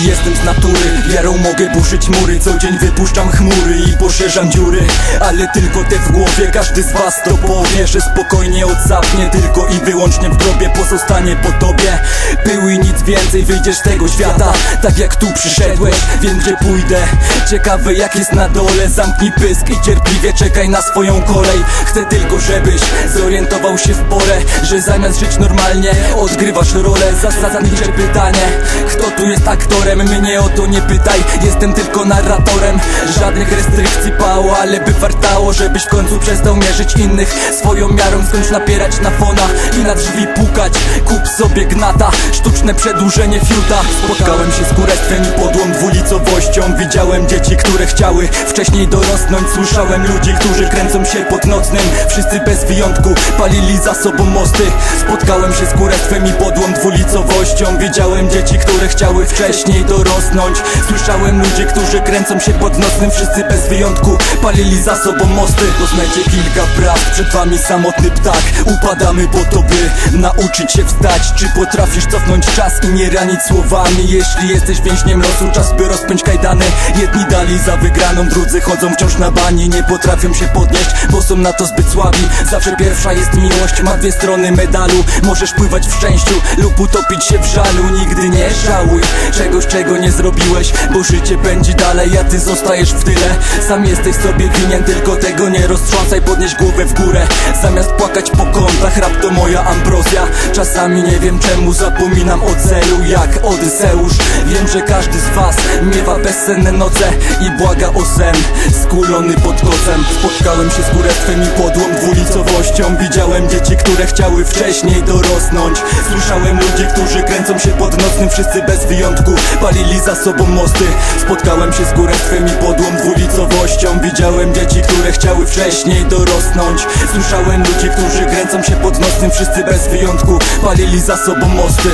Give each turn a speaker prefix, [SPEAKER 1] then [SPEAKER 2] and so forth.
[SPEAKER 1] Jestem z natury Wiarą mogę burzyć mury. Co dzień wypuszczam chmury i poszerzam dziury. Ale tylko te w głowie Każdy z was to powie Że spokojnie odsapnie Tylko i wyłącznie w grobie pozostanie po tobie. Pył i nic więcej Wyjdziesz z tego świata. Tak jak tu przyszedłeś Wiem gdzie pójdę. Ciekawe jak jest na dole. Zamknij pysk i cierpliwie czekaj na swoją kolej. Chcę tylko żebyś zorientował się w porę Że zamiast żyć normalnie Odgrywasz rolę. Zasadnicze pytanie Kto tu jest aktorem? Mnie o to nie pytaj Jestem tylko narratorem. Żadnych restrykcji pało Ale by wartało Żebyś w końcu przestał mierzyć innych. Swoją miarą skończ napierać na fona na drzwi pukać Kup sobie gnata Sztuczne przedłużenie fiuta. Spotkałem się z kurestwem i podłą dwulicowością. Widziałem dzieci, które chciały wcześniej dorosnąć. Słyszałem ludzi, którzy kręcą się pod nocnym. Wszyscy bez wyjątku palili za sobą mosty. Spotkałem się z kurestwem i podłą dwulicowością. Widziałem dzieci, które chciały wcześniej dorosnąć. Słyszałem ludzi, którzy kręcą się pod nocnym. Wszyscy bez wyjątku palili za sobą mosty. Poznajcie kilka prawd, przed wami samotny ptak. Upadamy po to, by nauczyć się wstać Czy potrafisz cofnąć czas i nie ranić słowami. Jeśli jesteś więźniem losu, czas by rozpiąć kajdany. Jedni dali za wygraną, drudzy chodzą wciąż na bani. Nie potrafią się podnieść, bo są na to zbyt słabi. Zawsze pierwsza jest miłość, ma dwie strony medalu. Możesz pływać w szczęściu lub utopić się w żalu. Nigdy nie żałuj czegoś, czego nie zrobiłeś Bo życie pędzi dalej, a ty zostajesz w tyle. Sam jesteś sobie winien, tylko tego nie roztrząsaj. Podnieś głowę w górę, zamiast płakać po kątach. Rap to moja ambrozja, czasami nie wiem czemu Zapominam o celu jak Odyseusz. Wiem, że każdy z was miewa bezsenne noce I błaga o sen, skulony pod kocem. Spotkałem się z kurestwem i podłą dwulicowością. Widziałem dzieci, które chciały wcześniej dorosnąć. Słyszałem ludzi, którzy kręcą się pod nocnym Wszyscy bez wyjątku palili za sobą mosty. Spotkałem się z kurestwem i podłą dwulicowością Widziałem dzieci, które chciały wcześniej dorosnąć. Słyszałem ludzi, którzy kręcą się pod nocnym Wszyscy bez wyjątku palili za sobą mosty